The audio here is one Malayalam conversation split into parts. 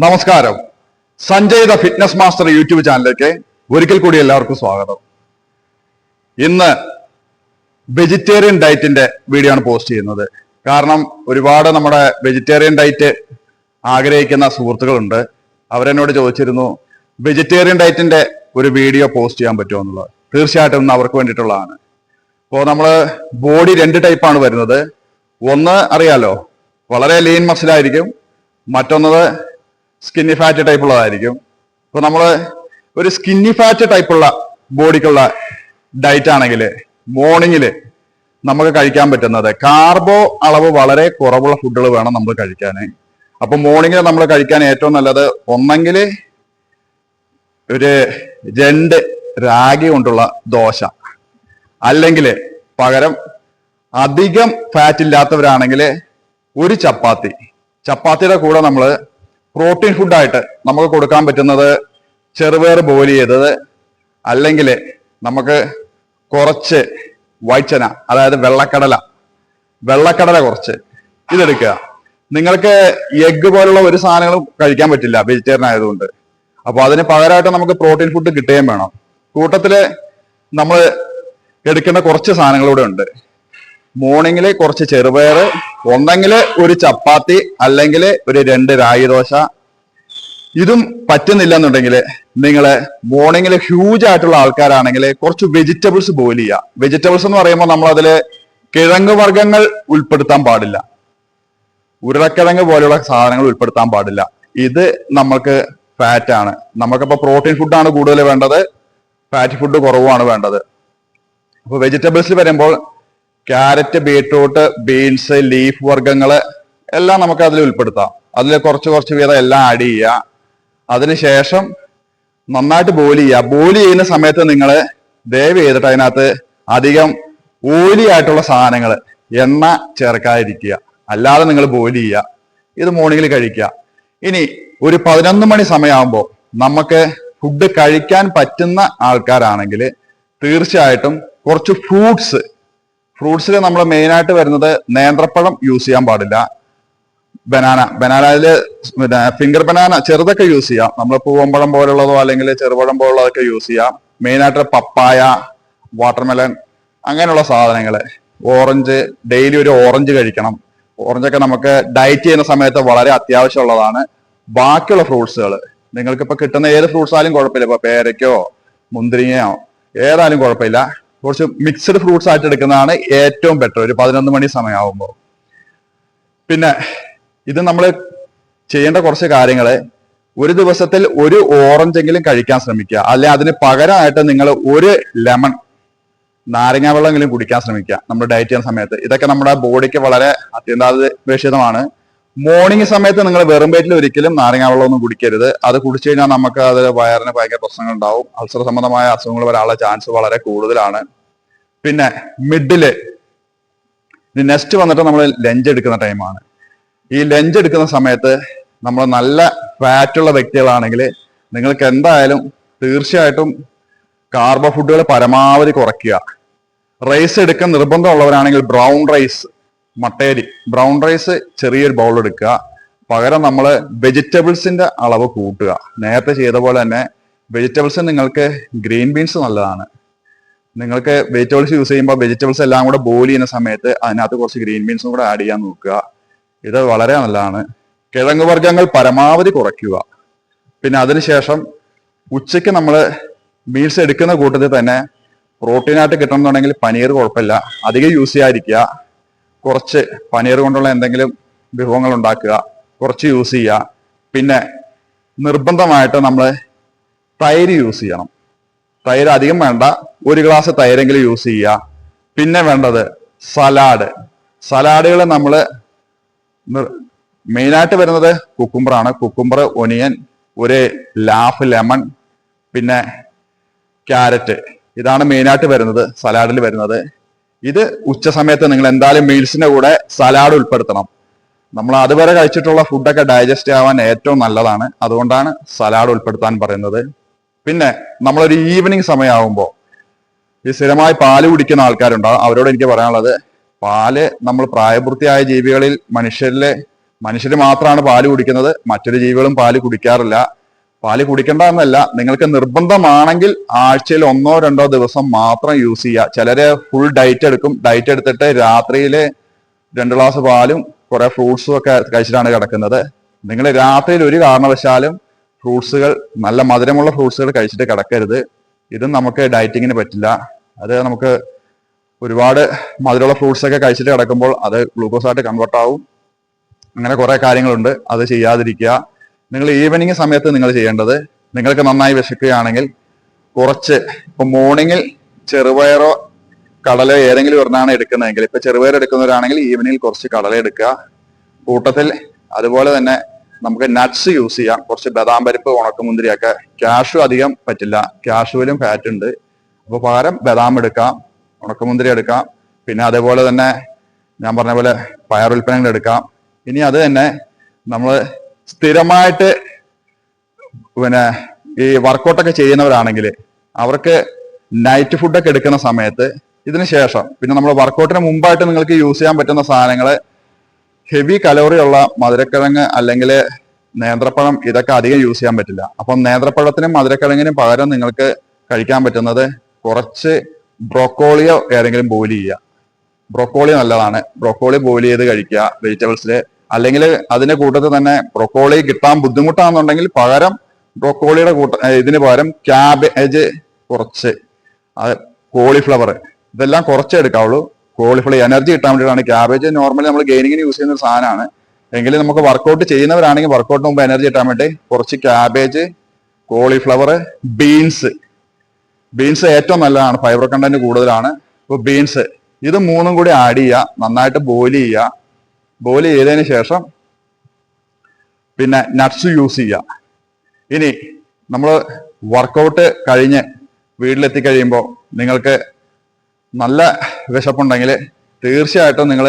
നമസ്കാരം. Sanjay the fitness master YouTube ചാനലിലേക്ക് ഒരിക്കൽ കൂടി എല്ലാവർക്കും സ്വാഗതം. ഇന്ന് വെജിറ്റേറിയൻ ഡയറ്റിന്റെ വീഡിയോ ആണ് പോസ്റ്റ് ചെയ്യുന്നത്. കാരണം ഒരുപാട് നമ്മുടെ വെജിറ്റേറിയൻ ഡയറ്റ് ആഗ്രഹിക്കുന്ന സുഹൃത്തുക്കളുണ്ട്. അവരെന്നോട് ചോദിച്ചിരുന്നു വെജിറ്റേറിയൻ ഡയറ്റിന്റെ ഒരു വീഡിയോ പോസ്റ്റ് ചെയ്യാൻ പറ്റുമോ എന്നുള്ളത്? തീർച്ചയായിട്ടും അവർക്ക് വേണ്ടിയിട്ടുള്ളതാണ്. അപ്പോൾ നമ്മൾ ബോഡി രണ്ട് ടൈപ്പാണ് വരുന്നത്. ഒന്ന് അറിയാലോ വളരെ ലീൻ മസിലായിരിക്കും മറ്റൊന്നത് സ്കിന്നി ഫാറ്റ് ടൈപ്പ് ഉള്ളതായിരിക്കും. അപ്പൊ നമ്മൾ ഒരു സ്കിന്നി ഫാറ്റ് ടൈപ്പുള്ള ബോഡിക്കുള്ള ഡയറ്റ് ആണെങ്കിൽ മോർണിംഗിൽ നമുക്ക് കഴിക്കാൻ പറ്റുന്നത് കാർബോ അളവ് വളരെ കുറവുള്ള ഫുഡുകൾ വേണം നമ്മൾ കഴിക്കാൻ അപ്പൊ മോർണിംഗിൽ നമ്മൾ കഴിക്കാൻ ഏറ്റവും നല്ലത് ഒന്നെങ്കിൽ ഒരു രണ്ട് രാഗി കൊണ്ടുള്ള ദോശ. അല്ലെങ്കിൽ പകരം അധികം ഫാറ്റ് ഇല്ലാത്തവരാണെങ്കിൽ ഒരു ചപ്പാത്തി. ചപ്പാത്തിയുടെ കൂടെ നമ്മൾ പ്രോട്ടീൻ ഫുഡായിട്ട് നമുക്ക് കൊടുക്കാൻ പറ്റുന്നത് ചെറുപയർ ബോയിൽ ചെയ്തത് അല്ലെങ്കിൽ നമുക്ക് കുറച്ച് വൈച്ചന അതായത് വെള്ളക്കടല. വെള്ളക്കടല കുറച്ച്. ഇതെടുക്കുക. നിങ്ങൾക്ക് എഗ്ഗ് പോലുള്ള ഒരു സാധനങ്ങളും കഴിക്കാൻ പറ്റില്ല വെജിറ്റേറിയൻ ആയതുകൊണ്ട്. അപ്പോൾ അതിന് പകരമായിട്ട് നമുക്ക് പ്രോട്ടീൻ ഫുഡ് കിട്ടുകയും വേണം. കൂട്ടത്തിൽ നമ്മൾ എടുക്കേണ്ട കുറച്ച് സാധനങ്ങൾ ഇവിടെ ഉണ്ട്. മോർണിംഗിൽ കുറച്ച് ചെറുപയർ ഒന്നെങ്കിൽ ഒരു ചപ്പാത്തി അല്ലെങ്കിൽ ഒരു രണ്ട് രായി ദോശ. ഇതും പറ്റുന്നില്ല എന്നുണ്ടെങ്കിൽ നിങ്ങൾ മോർണിംഗിൽ ഹ്യൂജ് ആയിട്ടുള്ള ആൾക്കാരാണെങ്കിൽ കുറച്ച് വെജിറ്റബിൾസ് ബോയിൽ ചെയ്യുക വെജിറ്റബിൾസ് എന്ന് പറയുമ്പോൾ നമ്മൾ അതിൽ കിഴങ്ങ് വർഗങ്ങൾ ഉൾപ്പെടുത്താൻ പാടില്ല. ഉരുളക്കിഴങ്ങ് പോലെയുള്ള സാധനങ്ങൾ ഉൾപ്പെടുത്താൻ പാടില്ല. ഇത് നമ്മൾക്ക് ഫാറ്റ് ആണ്. നമുക്കിപ്പോൾ പ്രോട്ടീൻ ഫുഡാണ് കൂടുതൽ വേണ്ടത്. ഫാറ്റ് ഫുഡ് കുറവാണ് വേണ്ടത്. അപ്പൊ വെജിറ്റബിൾസിൽ വരുമ്പോൾ ക്യാരറ്റ് ബീട്രൂട്ട് ബീൻസ് ലീഫ് വർഗങ്ങൾ എല്ലാം നമുക്ക് അതിൽ ഉൾപ്പെടുത്താം. അതിൽ കുറച്ച് കുറച്ച് വീതം എല്ലാം ആഡ് ചെയ്യുക. അതിനുശേഷം നന്നായിട്ട് ബോയിൽ ചെയ്യുക. ബോയിൽ ചെയ്യുന്ന സമയത്ത് നിങ്ങൾ ദയവ് ചെയ്തിട്ട് അതിനകത്ത് അധികം ഓയിലി ആയിട്ടുള്ള സാധനങ്ങൾ എണ്ണ ചേർക്കാതിരിക്കുക. അല്ലാതെ നിങ്ങൾ ബോയിൽ ചെയ്യുക. ഇത് മോർണിംഗിൽ കഴിക്കുക. ഇനി ഒരു പതിനൊന്ന് മണി സമയമാകുമ്പോൾ നമുക്ക് ഫുഡ് കഴിക്കാൻ പറ്റുന്ന ആൾക്കാരാണെങ്കിൽ തീർച്ചയായിട്ടും കുറച്ച് ഫ്രൂട്ട്സ് ഫ്രൂട്ട്സിൽ നമ്മൾ മെയിനായിട്ട് വരുന്നത് നേന്ത്രപ്പഴം യൂസ് ചെയ്യാൻ പാടില്ല. ബനാന ബനാനയിൽ പിന്നെ ഫിംഗർ ബനാന ചെറുതൊക്കെ യൂസ് ചെയ്യാം. നമ്മൾ പൂവമ്പഴം പോലുള്ളതോ അല്ലെങ്കിൽ ചെറുപഴം പോലുള്ളതൊക്കെ യൂസ് ചെയ്യാം. മെയിനായിട്ട് പപ്പായ വാട്ടർമെലൺ അങ്ങനെയുള്ള സാധനങ്ങൾ ഓറഞ്ച് ഡെയിലി ഒരു ഓറഞ്ച് കഴിക്കണം. ഓറഞ്ചൊക്കെ നമുക്ക് ഡയറ്റ് ചെയ്യുന്ന സമയത്ത് വളരെ അത്യാവശ്യമുള്ളതാണ്. ബാക്കിയുള്ള ഫ്രൂട്ട്സുകൾ നിങ്ങൾക്ക് ഇപ്പൊ കിട്ടുന്ന ഏത് ഫ്രൂട്ട്സ് ആയാലും കുഴപ്പമില്ല. ഇപ്പൊ പേരയ്ക്കോ മുന്തിരിങ്ങയോ ഏതായാലും കുഴപ്പമില്ല. കുറച്ച് മിക്സഡ് ഫ്രൂട്ട്സ് ആയിട്ട് എടുക്കുന്നതാണ് ഏറ്റവും ബെറ്റർ ഒരു പതിനൊന്ന് മണി സമയമാകുമ്പോൾ പിന്നെ ഇത് നമ്മൾ ചെയ്യേണ്ട കുറച്ച് കാര്യങ്ങൾ ഒരു ദിവസത്തിൽ ഒരു ഓറഞ്ച് എങ്കിലും കഴിക്കാൻ ശ്രമിക്കുക. അല്ലെ അതിന് പകരമായിട്ട് നിങ്ങൾ ഒരു ലെമൺ നാരങ്ങ വെള്ളമെങ്കിലും കുടിക്കാൻ ശ്രമിക്കുക. നമ്മൾ ഡയറ്റ് ചെയ്യുന്ന സമയത്ത്. ഇതൊക്കെ നമ്മുടെ ബോഡിക്ക് വളരെ അത്യന്താപേക്ഷിതമാണ്. മോർണിംഗ് സമയത്ത് നിങ്ങൾ വെറും വയറ്റിൽ ഒരിക്കലും നാരങ്ങ വെള്ളമൊന്നും കുടിക്കരുത്. അത് കുടിച്ചു കഴിഞ്ഞാൽ നമുക്ക് അത് വയറിന് ഭയങ്കര പ്രശ്നങ്ങൾ ഉണ്ടാവും. അൾസർ സംബന്ധമായ അസുഖങ്ങൾ വരാനുള്ള ചാൻസ് വളരെ കൂടുതലാണ്. പിന്നെ മിഡിൽ നെക്സ്റ്റ് വന്നിട്ട് നമ്മൾ ലഞ്ച് എടുക്കുന്ന ടൈമാണ് ഈ ലഞ്ച് എടുക്കുന്ന സമയത്ത് നമ്മൾ നല്ല ഫാറ്റുള്ള വ്യക്തികളാണെങ്കിൽ നിങ്ങൾക്ക് എന്തായാലും തീർച്ചയായിട്ടും കാർബോ ഫുഡുകൾ പരമാവധി കുറയ്ക്കുക. റൈസ് എടുക്കാൻ നിർബന്ധമുള്ളവരാണെങ്കിൽ ബ്രൗൺ റൈസ് മട്ടേരി. ബ്രൗൺ റൈസ് ചെറിയൊരു ബൗൾ എടുക്കുക. പകരം നമ്മൾ വെജിറ്റബിൾസിന്റെ അളവ് കൂട്ടുക. നേരത്തെ ചെയ്ത പോലെ തന്നെ വെജിറ്റബിൾസ് നിങ്ങൾക്ക് ഗ്രീൻ ബീൻസ് നല്ലതാണ്. നിങ്ങൾക്ക് വെജിറ്റബിൾസ് യൂസ് ചെയ്യുമ്പോൾ വെജിറ്റബിൾസ് എല്ലാം കൂടെ ബോയിൽ ചെയ്യുന്ന സമയത്ത് അതിനകത്ത് കുറച്ച് ഗ്രീൻ ബീൻസും കൂടെ ആഡ് ചെയ്യാൻ നോക്കുക. ഇത് വളരെ നല്ലതാണ്. കിഴങ്ങ് വർഗങ്ങൾ പരമാവധി കുറയ്ക്കുക. പിന്നെ അതിനുശേഷം ഉച്ചയ്ക്ക് നമ്മൾ മീൽസ് എടുക്കുന്ന കൂട്ടത്തിൽ തന്നെ പ്രോട്ടീനായിട്ട് കിട്ടണമെന്നുണ്ടെങ്കിൽ പനീർ കുഴപ്പമില്ല. അധികം യൂസ് ചെയ്യാതിരിക്കുക. കുറച്ച് പനീർ കൊണ്ടുള്ള എന്തെങ്കിലും വിഭവങ്ങൾ ഉണ്ടാക്കുക കുറച്ച് യൂസ് ചെയ്യുക. പിന്നെ നിർബന്ധമായിട്ട് നമ്മൾ തൈര് യൂസ് ചെയ്യണം. തൈര് അധികം വേണ്ട. ഒരു ഗ്ലാസ് തൈരെങ്കിലും യൂസ് ചെയ്യുക. പിന്നെ വേണ്ടത് സലാഡ്. സലാഡുകൾ നമ്മൾ മെയിനായിട്ട് വരുന്നത് കുക്കുംബറാണ് കുക്കുംബർ ഒനിയൻ ഒരു ലാഫ് ലെമൺ പിന്നെ ക്യാരറ്റ് ഇതാണ് മെയിനായിട്ട് വരുന്നത് സലാഡിൽ വരുന്നത്. ഇത് ഉച്ച സമയത്ത് നിങ്ങൾ എന്തായാലും മീൽസിന്റെ കൂടെ സലാഡ് ഉൾപ്പെടുത്തണം. നമ്മൾ അതുവരെ കഴിച്ചിട്ടുള്ള ഫുഡൊക്കെ ഡൈജസ്റ്റ് ആവാൻ ഏറ്റവും നല്ലതാണ്. അതുകൊണ്ടാണ് സലാഡ് ഉൾപ്പെടുത്താൻ പറയുന്നത്. പിന്നെ നമ്മളൊരു ഈവനിങ് സമയമാകുമ്പോൾ ഈ സ്ഥിരമായി പാൽ കുടിക്കുന്ന ആൾക്കാരുണ്ടാവും അവരോട് എനിക്ക് പറയാനുള്ളത് പാൽ നമ്മൾ പ്രായപൂർത്തിയായ ജീവികളിൽ മനുഷ്യരിലെ മനുഷ്യർ മാത്രമാണ് പാൽ കുടിക്കുന്നത്. മറ്റൊരു ജീവികളും പാൽ കുടിക്കാറില്ല. പാൽ കുടിക്കേണ്ട എന്നല്ല നിങ്ങൾക്ക് നിർബന്ധമാണെങ്കിൽ ആഴ്ചയിൽ ഒന്നോ രണ്ടോ ദിവസം മാത്രം യൂസ് ചെയ്യുക. ചിലര് ഫുൾ ഡയറ്റ് എടുക്കും. ഡയറ്റ് എടുത്തിട്ട് രാത്രിയിലെ രണ്ട് ഗ്ലാസ് പാലും കുറെ ഫ്രൂട്ട്സും ഒക്കെ കഴിച്ചിട്ടാണ് കിടക്കുന്നത്. നിങ്ങൾ രാത്രിയിൽ ഒരു കാരണവശാലും ഫ്രൂട്ട്സുകൾ നല്ല മധുരമുള്ള ഫ്രൂട്ട്സുകൾ കഴിച്ചിട്ട് കിടക്കരുത്. ഇതും നമുക്ക് ഡയറ്റിങ്ങിന് പറ്റില്ല. അത് നമുക്ക് ഒരുപാട് മധുരമുള്ള ഫ്രൂട്ട്സ് ഒക്കെ കഴിച്ചിട്ട് കിടക്കുമ്പോൾ അത് ഗ്ലൂക്കോസ് ആയിട്ട് കൺവേർട്ട് ആവും. അങ്ങനെ കുറെ കാര്യങ്ങളുണ്ട്. അത് ചെയ്യാതിരിക്കുക. നിങ്ങൾ ഈവനിങ് സമയത്ത് നിങ്ങൾ ചെയ്യേണ്ടത് നിങ്ങൾക്ക് നന്നായി വിശക്കുകയാണെങ്കിൽ കുറച്ച് ഇപ്പൊ മോർണിംഗിൽ ചെറുപയറോ കടലോ ഏതെങ്കിലും ഒരെണ്ണമാണ് എടുക്കുന്നതെങ്കിൽ ഇപ്പൊ ചെറുപയർ എടുക്കുന്നവരാണെങ്കിൽ ഈവനിങ്ങിൽ കുറച്ച് കടല എടുക്കുക. കൂട്ടത്തിൽ അതുപോലെ തന്നെ നമുക്ക് നട്ട്സ് യൂസ് ചെയ്യാം. കുറച്ച് ബദാം പരിപ്പ് ഉണക്കമുന്തിരിയൊക്കെ. ക്യാഷു അധികം പറ്റില്ല. ക്യാഷുവിലും ഫാറ്റ് ഉണ്ട്. അപ്പൊ പകരം ബദാം എടുക്കാം ഉണക്കമുന്തിരി എടുക്കാം. പിന്നെ അതേപോലെ തന്നെ ഞാൻ പറഞ്ഞ പോലെ പയർ ഉൽപ്പന്നങ്ങൾ എടുക്കാം. ഇനി അത് തന്നെ നമ്മൾ സ്ഥിരമായിട്ട് പിന്നെ ഈ വർക്കൗട്ടൊക്കെ ചെയ്യുന്നവരാണെങ്കിൽ അവർക്ക് നൈറ്റ് ഫുഡൊക്കെ എടുക്കുന്ന സമയത്ത് ഇതിന് ശേഷം പിന്നെ നമ്മൾ വർക്കൗട്ടിന് മുമ്പായിട്ട് നിങ്ങൾക്ക് യൂസ് ചെയ്യാൻ പറ്റുന്ന സാധനങ്ങൾ ഹെവി കലോറി ഉള്ള മധുരക്കിഴങ്ങ് അല്ലെങ്കിൽ നേന്ത്രപ്പഴം ഇതൊക്കെ അധികം യൂസ് ചെയ്യാൻ പറ്റില്ല. അപ്പം നേന്ത്രപ്പഴത്തിനും മധുരക്കിഴങ്ങിനും പകരം നിങ്ങൾക്ക് കഴിക്കാൻ പറ്റുന്നത് കുറച്ച് ബ്രോക്കോളിയോ ഏതെങ്കിലും ബോയിൽ ചെയ്യുക. ബ്രോക്കോളി നല്ലതാണ്. ബ്രോക്കോളി ബോയിൽ ചെയ്ത് കഴിക്കുക. വെജിറ്റബിൾസിൽ അല്ലെങ്കിൽ അതിന്റെ കൂട്ടത്തിൽ തന്നെ ബ്രൊക്കോളി കിട്ടാൻ ബുദ്ധിമുട്ടാണെന്നുണ്ടെങ്കിൽ പകരം ബ്രൊക്കോളിയുടെ കൂട്ട ഇതിന് പകരം ക്യാബേജ് കുറച്ച് കോളിഫ്ലവർ ഇതെല്ലാം കുറച്ചേ എടുക്കാവുള്ളൂ. കോളിഫ്ലവർ എനർജി കിട്ടാൻ വേണ്ടിയിട്ടാണ് ക്യാബേജ് നോർമലി നമ്മൾ ഗെയിനിങ്ങിന് യൂസ് ചെയ്യുന്ന ഒരു സാധനമാണ്. എങ്കിലും നമുക്ക് വർക്കൗട്ട് ചെയ്യുന്നവരാണെങ്കിൽ വർക്കൗട്ട് മുമ്പ് എനർജി കിട്ടാൻ വേണ്ടി കുറച്ച് ക്യാബേജ് കോളിഫ്ലവർ ബീൻസ് ബീൻസ് ഏറ്റവും നല്ലതാണ് ഫൈബർ കണ്ടന്റ് കൂടുതലാണ്. അപ്പൊ ബീൻസ് ഇത് മൂന്നും കൂടി ആഡ് ചെയ്യുക നന്നായിട്ട് ബോയിൽ ചെയ്യുക ബോയിൽ ചെയ്തതിന് ശേഷം പിന്നെ നട്ട്സ് യൂസ് ചെയ്യുക ഇനി നമ്മൾ വർക്കൗട്ട് കഴിഞ്ഞ് വീട്ടിലെത്തി കഴിയുമ്പോൾ നിങ്ങൾക്ക് നല്ല വിശപ്പുണ്ടെങ്കിൽ തീർച്ചയായിട്ടും നിങ്ങൾ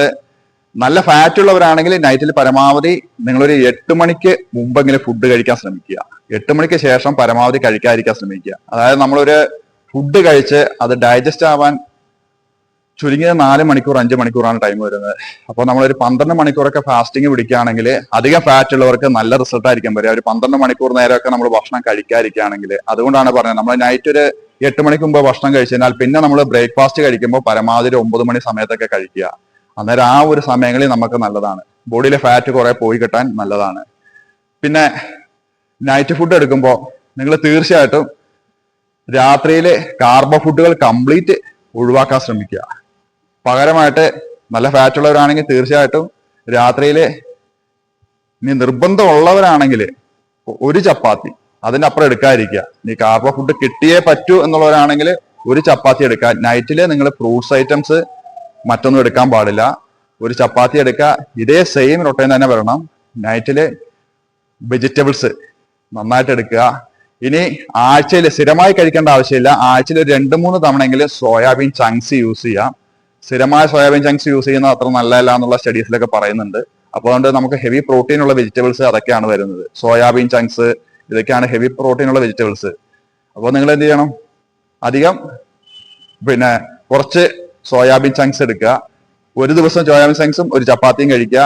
നല്ല ഫാറ്റ് ഉള്ളവരാണെങ്കിൽ നൈറ്റിൽ പരമാവധി നിങ്ങളൊരു എട്ട് മണിക്ക് മുമ്പെങ്കിലും ഫുഡ് കഴിക്കാൻ ശ്രമിക്കുക. എട്ട് മണിക്ക് ശേഷം പരമാവധി കഴിക്കാതിരിക്കാൻ ശ്രമിക്കുക. അതായത് നമ്മളൊരു ഫുഡ് കഴിച്ച് അത് ഡൈജസ്റ്റ് ആവാൻ ചുരുങ്ങിയത് നാല് മണിക്കൂർ അഞ്ച് മണിക്കൂറാണ് ടൈം വരുന്നത്. അപ്പോൾ നമ്മളൊരു പന്ത്രണ്ട് മണിക്കൂറൊക്കെ ഫാസ്റ്റിംഗ് പിടിക്കുകയാണെങ്കിൽ അധികം ഫാറ്റ് ഉള്ളവർക്ക് നല്ല റിസൾട്ട് ആയിരിക്കും വരിക. ഒരു പന്ത്രണ്ട് മണിക്കൂർ നേരമൊക്കെ നമ്മൾ ഭക്ഷണം കഴിക്കാതിരിക്കുകയാണെങ്കിൽ അതുകൊണ്ടാണ് പറഞ്ഞത് നമ്മൾ നൈറ്റ് ഒരു എട്ട് മണിക്ക് മുമ്പ് ഭക്ഷണം കഴിച്ചു കഴിഞ്ഞാൽ പിന്നെ നമ്മൾ ബ്രേക്ക്ഫാസ്റ്റ് കഴിക്കുമ്പോൾ പരമാവധി ഒമ്പത് മണി സമയത്തൊക്കെ കഴിക്കുക. അന്നേരം ആ ഒരു സമയങ്ങളിൽ നമുക്ക് നല്ലതാണ്. ബോഡിയിലെ ഫാറ്റ് കുറെ പോയി കിട്ടാൻ നല്ലതാണ്. പിന്നെ നൈറ്റ് ഫുഡ് എടുക്കുമ്പോൾ നിങ്ങൾ തീർച്ചയായിട്ടും രാത്രിയിലെ കാർബോ ഫുഡുകൾ കംപ്ലീറ്റ് ഒഴിവാക്കാൻ ശ്രമിക്കുക. പകരമായിട്ട് നല്ല ഫാറ്റ് ഉള്ളവരാണെങ്കിൽ തീർച്ചയായിട്ടും രാത്രിയിൽ ഇനി നിർബന്ധമുള്ളവരാണെങ്കിൽ ഒരു ചപ്പാത്തി അതിനപ്പുറം എടുക്കാതിരിക്കുക. നീ കാർബോ ഫുഡ് കിട്ടിയേ പറ്റൂ എന്നുള്ളവരാണെങ്കിൽ ഒരു ചപ്പാത്തി എടുക്കുക. നൈറ്റിൽ നിങ്ങൾ ഫ്രൂട്ട്സ് ഐറ്റംസ് മറ്റൊന്നും എടുക്കാൻ പാടില്ല. ഒരു ചപ്പാത്തി എടുക്കുക. ഇതേ സെയിം റൊട്ടീൻ തന്നെ വരണം. നൈറ്റിൽ വെജിറ്റബിൾസ് നന്നായിട്ട് എടുക്കുക. ഇനി ആഴ്ചയിൽ സ്ഥിരമായി കഴിക്കേണ്ട ആവശ്യമില്ല. ആഴ്ചയിൽ രണ്ട് മൂന്ന് തവണയെങ്കിലും സോയാബീൻ ചങ്ക്സ് യൂസ് ചെയ്യാം. സ്ഥിരമായ സോയാബീൻ ചങ്ക്സ് യൂസ് ചെയ്യുന്നത് അത്ര നല്ലതല്ല എന്നുള്ള സ്റ്റഡീസിലൊക്കെ പറയുന്നുണ്ട്. അപ്പോൾ അതുകൊണ്ട് നമുക്ക് ഹെവി പ്രോട്ടീൻ ഉള്ള വെജിറ്റബിൾസ് അതൊക്കെയാണ് വരുന്നത്. സോയാബീൻ ചങ്ക്സ് ഇതൊക്കെയാണ് ഹെവി പ്രോട്ടീൻ ഉള്ള വെജിറ്റബിൾസ് അപ്പോൾ നിങ്ങൾ എന്ത് ചെയ്യണം? അധികം പിന്നെ കുറച്ച് സോയാബീൻ ചങ്ക്സ് എടുക്കുക. ഒരു ദിവസം സോയാബീൻ ചങ്ക്സും ഒരു ചപ്പാത്തിയും കഴിക്കുക.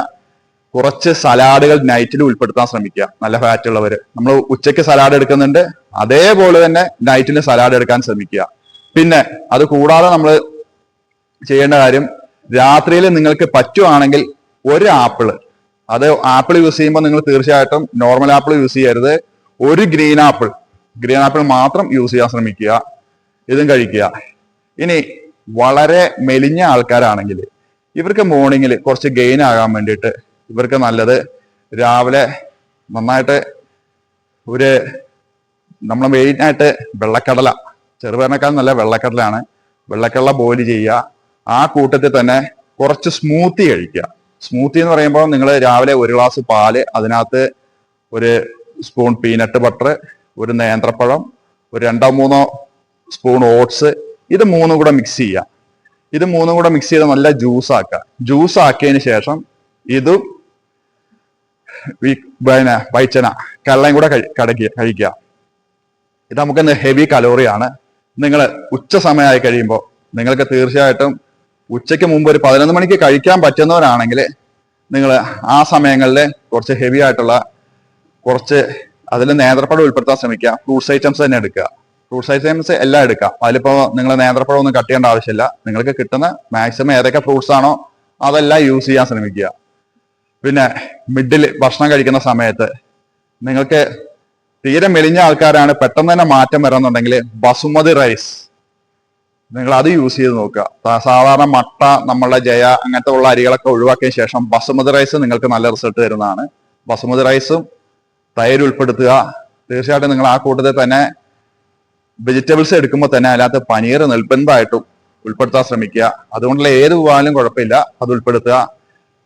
കുറച്ച് സലാഡുകൾ നൈറ്റിൽ ഉൾപ്പെടുത്താൻ ശ്രമിക്കുക. നല്ല ഫാറ്റ് ഉള്ളവർ നമ്മൾ ഉച്ചയ്ക്ക് സലാഡ് എടുക്കുന്നുണ്ട്. അതേപോലെ തന്നെ നൈറ്റിൽ സലാഡ് എടുക്കാൻ ശ്രമിക്കുക. പിന്നെ അത് കൂടാതെ നമ്മൾ ചെയ്യേണ്ട കാര്യം രാത്രിയിൽ നിങ്ങൾക്ക് പറ്റുവാണെങ്കിൽ ഒരു ആപ്പിൾ. അത് ആപ്പിൾ യൂസ് ചെയ്യുമ്പോൾ നിങ്ങൾ തീർച്ചയായിട്ടും നോർമൽ ആപ്പിൾ യൂസ് ചെയ്യരുത്. ഒരു ഗ്രീൻ ആപ്പിൾ. ഗ്രീൻ ആപ്പിൾ മാത്രം യൂസ് ചെയ്യാൻ ശ്രമിക്കുക. ഇതും കഴിക്കുക. ഇനി വളരെ മെലിഞ്ഞ ആൾക്കാരാണെങ്കിൽ ഇവർക്ക് മോർണിംഗിൽ കുറച്ച് ഗെയിൻ ആകാൻ വേണ്ടിയിട്ട് ഇവർക്ക് നല്ലത് രാവിലെ നന്നായിട്ട് ഒരു നമ്മൾ മെയിനായിട്ട് വെള്ളക്കടല. ചെറുപയറിനേക്കാൾ നല്ല വെള്ളക്കടലാണ് വെള്ളക്കടല ബോയിൽ ചെയ്യുക. ആ കൂട്ടത്തിൽ തന്നെ കുറച്ച് സ്മൂത്തി കഴിക്കുക. സ്മൂത്തി എന്ന് പറയുമ്പോൾ നിങ്ങൾ രാവിലെ ഒരു ഗ്ലാസ് പാൽ അതിനകത്ത് ഒരു സ്പൂൺ പീനട്ട് ബട്ടർ ഒരു നേന്ത്രപ്പഴം ഒരു രണ്ടോ മൂന്നോ സ്പൂൺ ഓട്സ് ഇത് മൂന്നും കൂടെ മിക്സ് ചെയ്യുക. ഇത് മൂന്നും കൂടെ മിക്സ് ചെയ്ത് നല്ല ജ്യൂസ് ആക്കുക. ജ്യൂസ് ആക്കിയതിന് ശേഷം ഇതും പിന്നെ വൈച്ചന കള്ളയും കൂടെ കടക്കുക കഴിക്കുക. ഇത് നമുക്ക് ഹെവി കലോറിയാണ് നിങ്ങൾ ഉച്ച സമയമായി കഴിയുമ്പോൾ നിങ്ങൾക്ക് തീർച്ചയായിട്ടും ഉച്ചയ്ക്ക് മുമ്പ് ഒരു പതിനൊന്ന് മണിക്ക് കഴിക്കാൻ പറ്റുന്നവരാണെങ്കിൽ നിങ്ങൾ ആ സമയങ്ങളിൽ കുറച്ച് ഹെവി ആയിട്ടുള്ള കുറച്ച് അതിൽ നേന്ത്രപ്പഴം ഉൾപ്പെടുത്താൻ ശ്രമിക്കുക. ഫ്രൂട്ട്സ് ഐറ്റംസ് തന്നെ എടുക്കുക. ഫ്രൂട്ട്സ് ഐറ്റംസ് എല്ലാം എടുക്കാം. അതിലിപ്പോൾ നിങ്ങൾ നേന്ത്രപ്പഴം ഒന്നും കട്ട് ചെയ്യേണ്ട ആവശ്യമില്ല. നിങ്ങൾക്ക് കിട്ടുന്ന മാക്സിമം ഏതൊക്കെ ഫ്രൂട്ട്സ് ആണോ അതെല്ലാം യൂസ് ചെയ്യാൻ ശ്രമിക്കുക. പിന്നെ മിഡിൽ ഭക്ഷണം കഴിക്കുന്ന സമയത്ത് നിങ്ങൾക്ക് തീരെ മെലിഞ്ഞ ആൾക്കാരാണ് പെട്ടെന്ന് തന്നെ മാറ്റം വരാന്നുണ്ടെങ്കിൽ ബസുമതി റൈസ് നിങ്ങൾ അത് യൂസ് ചെയ്ത് നോക്കുക. സാധാരണ മട്ട നമ്മളുടെ ജയ അങ്ങനത്തെ ഉള്ള അരികളൊക്കെ ഒഴിവാക്കിയ ശേഷം ബസുമതി റൈസ് നിങ്ങൾക്ക് നല്ല റിസൾട്ട് തരുന്നതാണ്. ബസുമതി റൈസും തൈര് ഉൾപ്പെടുത്തുക. തീർച്ചയായിട്ടും നിങ്ങൾ ആ കൂട്ടത്തിൽ തന്നെ വെജിറ്റബിൾസ് എടുക്കുമ്പോൾ തന്നെ അല്ലാത്ത പനീർ നിർബന്ധമായിട്ടും ഉൾപ്പെടുത്താൻ ശ്രമിക്കുക. അതുകൊണ്ടുള്ള ഏത് വിഭാഗം കുഴപ്പമില്ല അത് ഉൾപ്പെടുത്തുക.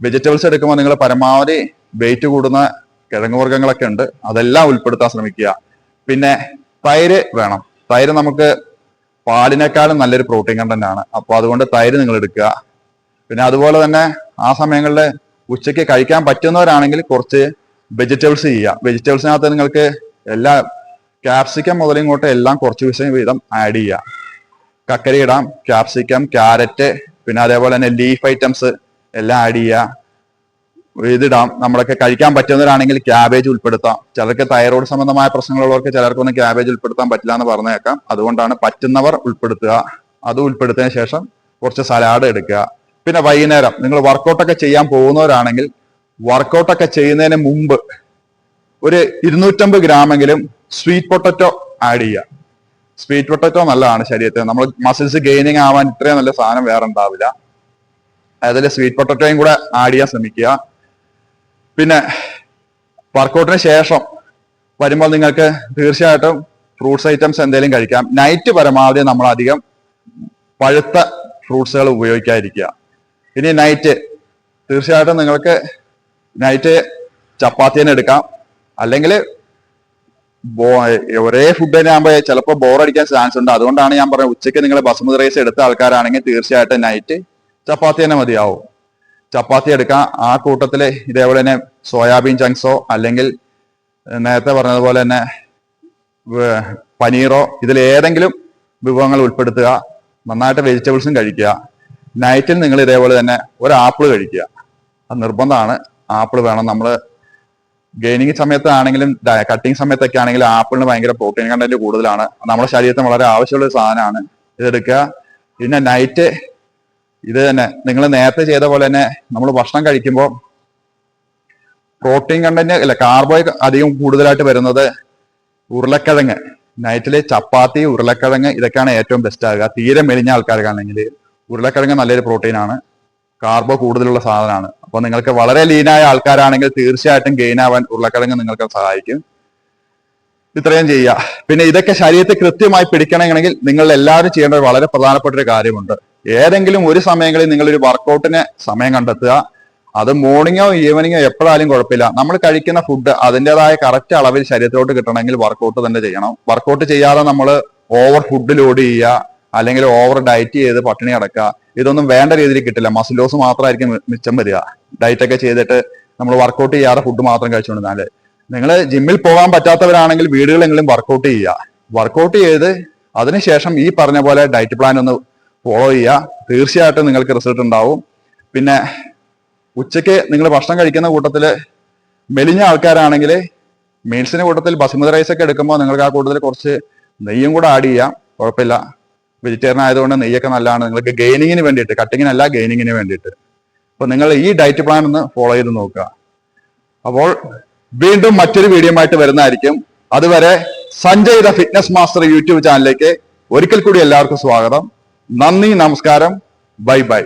വെജിറ്റബിൾസ് എടുക്കുമ്പോൾ നിങ്ങൾ പരമാവധി വെയിറ്റ് കൂടുന്ന കിഴങ്ങ് വർഗങ്ങളൊക്കെ ഉണ്ട് അതെല്ലാം ഉൾപ്പെടുത്താൻ ശ്രമിക്കുക. പിന്നെ തൈര് വേണം. തൈര് നമുക്ക് പാലിനേക്കാളും നല്ലൊരു പ്രോട്ടീൻ കണ്ടന്റ് ആണ്. അപ്പോൾ അതുകൊണ്ട് തൈര് നിങ്ങൾ എടുക്കുക. പിന്നെ അതുപോലെ തന്നെ ആ സമയങ്ങളിൽ ഉച്ചയ്ക്ക് കഴിക്കാൻ പറ്റുന്നവരാണെങ്കിൽ കുറച്ച് വെജിറ്റബിൾസ് ചെയ്യുക. വെജിറ്റബിൾസിനകത്ത് നിങ്ങൾക്ക് എല്ലാ ക്യാപ്സിക്കം മുതൽ ഇങ്ങോട്ട് എല്ലാം കുറച്ച് വിഷയം വീതം ആഡ് ചെയ്യുക. കക്കരി ഇടാം ക്യാപ്സിക്കം ക്യാരറ്റ് പിന്നെ അതേപോലെ തന്നെ ലീഫ് ഐറ്റംസ് എല്ലാം ആഡ് ചെയ്യുക. ഇതിടാം. നമ്മളൊക്കെ കഴിക്കാൻ പറ്റുന്നവരാണെങ്കിൽ ക്യാബേജ് ഉൾപ്പെടുത്താം. ചിലർക്ക് തൈറോയ്ഡ് സംബന്ധമായ പ്രശ്നങ്ങളുള്ളവർക്ക് ചിലർക്കൊന്നും ക്യാബേജ് ഉൾപ്പെടുത്താൻ പറ്റില്ല എന്ന് പറഞ്ഞേക്കാം. അതുകൊണ്ടാണ് പറ്റുന്നവർ ഉൾപ്പെടുത്തുക. അത് ഉൾപ്പെടുത്തിയ ശേഷം കുറച്ച് സലാഡ് എടുക്കുക. പിന്നെ വൈകുന്നേരം നിങ്ങൾ വർക്കൗട്ടൊക്കെ ചെയ്യാൻ പോകുന്നവരാണെങ്കിൽ വർക്കൗട്ടൊക്കെ ചെയ്യുന്നതിന് മുമ്പ് ഒരു ഇരുന്നൂറ്റമ്പത് ഗ്രാമെങ്കിലും സ്വീറ്റ് പൊട്ടറ്റോ ആഡ് ചെയ്യുക. സ്വീറ്റ് പൊട്ടറ്റോ നല്ലതാണ് ശരീരത്തിന്. നമ്മൾ മസിൽസ് ഗെയിനിങ് ആവാൻ ഇത്രയും നല്ല സാധനം വേറെ ഉണ്ടാവില്ല. അതിൽ സ്വീറ്റ് പൊട്ടറ്റോയും കൂടെ ആഡ് ചെയ്യാൻ ശ്രമിക്കുക. പിന്നെ വർക്കൗട്ടിന് ശേഷം വരുമ്പോൾ നിങ്ങൾക്ക് തീർച്ചയായിട്ടും ഫ്രൂട്ട്സ് ഐറ്റംസ് എന്തെങ്കിലും കഴിക്കാം. നൈറ്റ് പരമാവധി നമ്മൾ അധികം പഴുത്ത ഫ്രൂട്ട്സുകൾ ഉപയോഗിക്കാതിരിക്കുക. ഇനി നൈറ്റ് തീർച്ചയായിട്ടും നിങ്ങൾക്ക് നൈറ്റ് ചപ്പാത്തി തന്നെ എടുക്കാം. അല്ലെങ്കിൽ ഒരേ ഫുഡ് തന്നെ ആകുമ്പോൾ ചിലപ്പോൾ ബോറടിക്കാൻ ചാൻസ് ഉണ്ട്. അതുകൊണ്ടാണ് ഞാൻ പറഞ്ഞത് ഉച്ചയ്ക്ക് നിങ്ങൾ ബസ്മതി റൈസ് എടുത്ത ആൾക്കാരാണെങ്കിൽ തീർച്ചയായിട്ടും നൈറ്റ് ചപ്പാത്തി തന്നെ മതിയാവും. ചപ്പാത്തി എടുക്കാം. ആ കൂട്ടത്തിൽ ഇതേപോലെ തന്നെ സോയാബീൻ ചങ്ക്സോ അല്ലെങ്കിൽ നേരത്തെ പറഞ്ഞതുപോലെ തന്നെ പനീറോ ഇതിൽ ഏതെങ്കിലും വിഭവങ്ങൾ ഉൾപ്പെടുത്തുക. നന്നായിട്ട് വെജിറ്റബിൾസും കഴിക്കുക. നൈറ്റിൽ നിങ്ങൾ ഇതേപോലെ തന്നെ ഒരു ആപ്പിൾ കഴിക്കുക. അത് നിർബന്ധമാണ്. ആപ്പിൾ വേണം. നമ്മൾ ഗെയിനിങ് സമയത്താണെങ്കിലും കട്ടിങ് സമയത്തൊക്കെ ആണെങ്കിലും ആപ്പിളിന് ഭയങ്കര പ്രോട്ടീൻ കണ്ടന്റ് കൂടുതലാണ്. നമ്മുടെ ശരീരത്തിന് വളരെ ആവശ്യമുള്ള ഒരു സാധനമാണ്. ഇതെടുക്കുക പിന്നെ നൈറ്റ് ഇത് തന്നെ. നിങ്ങൾ നേരത്തെ ചെയ്ത പോലെ തന്നെ നമ്മൾ ഭക്ഷണം കഴിക്കുമ്പോൾ പ്രോട്ടീൻ കണ്ടന്റ് അല്ല കാർബോ അധികം കൂടുതലായിട്ട് വരുന്നത് ഉരുളക്കിഴങ്ങ്. നൈറ്റിൽ ചപ്പാത്തി ഉരുളക്കിഴങ്ങ് ഇതൊക്കെയാണ് ഏറ്റവും ബെസ്റ്റ് ആകുക. തീരെ മെലിഞ്ഞ ആൾക്കാർക്കാണെങ്കിൽ ഉരുളക്കിഴങ്ങ് നല്ലൊരു പ്രോട്ടീനാണ് കാർബോ കൂടുതലുള്ള സാധനമാണ്. അപ്പൊ നിങ്ങൾക്ക് വളരെ ലീനായ ആൾക്കാരാണെങ്കിൽ തീർച്ചയായിട്ടും ഗെയിൻ ആവാൻ ഉരുളക്കിഴങ്ങ് നിങ്ങൾക്ക് സഹായിക്കും. ഇത്രയും ചെയ്യുക. പിന്നെ ഇതൊക്കെ ശരീരത്തെ കൃത്യമായി പിടിക്കണമെങ്കിൽ നിങ്ങൾ എല്ലാവരും ചെയ്യേണ്ട വളരെ പ്രധാനപ്പെട്ട ഒരു കാര്യമുണ്ട്. ഏതെങ്കിലും ഒരു സമയങ്ങളിൽ നിങ്ങൾ ഒരു വർക്കൗട്ടിന് സമയം കണ്ടെത്തുക. അത് മോർണിംഗോ ഈവനിങ്ങോ എപ്പോഴായാലും കുഴപ്പമില്ല. നമ്മൾ കഴിക്കുന്ന ഫുഡ് അതിന്റെതായ കറക്റ്റ് അളവിൽ ശരീരത്തിലോട്ട് കിട്ടണമെങ്കിൽ വർക്കൗട്ട് തന്നെ ചെയ്യണം. വർക്കൗട്ട് ചെയ്യാതെ നമ്മൾ ഓവർ ഫുഡ് ലോഡ് ചെയ്യുക അല്ലെങ്കിൽ ഓവർ ഡയറ്റ് ചെയ്ത് പട്ടിണി അടക്കുക ഇതൊന്നും വേണ്ട രീതിയിൽ കിട്ടില്ല. മസിൽ ലോസ് മാത്രമായിരിക്കും മിച്ചം വരിക. ഡയറ്റ് ഒക്കെ ചെയ്തിട്ട് നമ്മൾ വർക്കൗട്ട് ചെയ്യാതെ ഫുഡ് മാത്രം കഴിച്ചുകൊണ്ടിരുന്നാൽ. നിങ്ങൾ ജിമ്മിൽ പോകാൻ പറ്റാത്തവരാണെങ്കിൽ വീടുകളെങ്കിലും വർക്കൗട്ട് ചെയ്യുക. വർക്കൗട്ട് ചെയ്ത് അതിനുശേഷം ഈ പറഞ്ഞ പോലെ ഡയറ്റ് പ്ലാൻ ഒന്ന് ഫോളോ ചെയ്യുക. തീർച്ചയായിട്ടും നിങ്ങൾക്ക് റിസൾട്ട് ഉണ്ടാവും. പിന്നെ ഉച്ചയ്ക്ക് നിങ്ങൾ ഭക്ഷണം കഴിക്കുന്ന കൂട്ടത്തിൽ മെലിഞ്ഞ ആൾക്കാരാണെങ്കിൽ മീൽസിന്റെ കൂട്ടത്തിൽ ബസുമതി റൈസ് ഒക്കെ എടുക്കുമ്പോൾ നിങ്ങൾക്ക് ആ കൂട്ടത്തിൽ കുറച്ച് നെയ്യും കൂടെ ആഡ് ചെയ്യാം. കുഴപ്പമില്ല. വെജിറ്റേറിയൻ ആയതുകൊണ്ട് നെയ്യൊക്കെ നല്ലതാണ്. നിങ്ങൾക്ക് ഗെയിനിങ്ങിന് വേണ്ടിയിട്ട് കട്ടിങ്ങിനല്ല ഗെയിനിങ്ങിന് വേണ്ടിയിട്ട്. അപ്പോൾ നിങ്ങൾ ഈ ഡയറ്റ് പ്ലാൻ ഒന്ന് ഫോളോ ചെയ്ത് നോക്കുക. അപ്പോൾ വീണ്ടും മറ്റൊരു വീഡിയോ ആയിട്ട് വരുന്നതായിരിക്കും. അതുവരെ Sanjay the fitness master YouTube ചാനലിലേക്ക് ഒരിക്കൽ കൂടി എല്ലാവർക്കും സ്വാഗതം. നന്ദി നമസ്കാരം. Bye bye.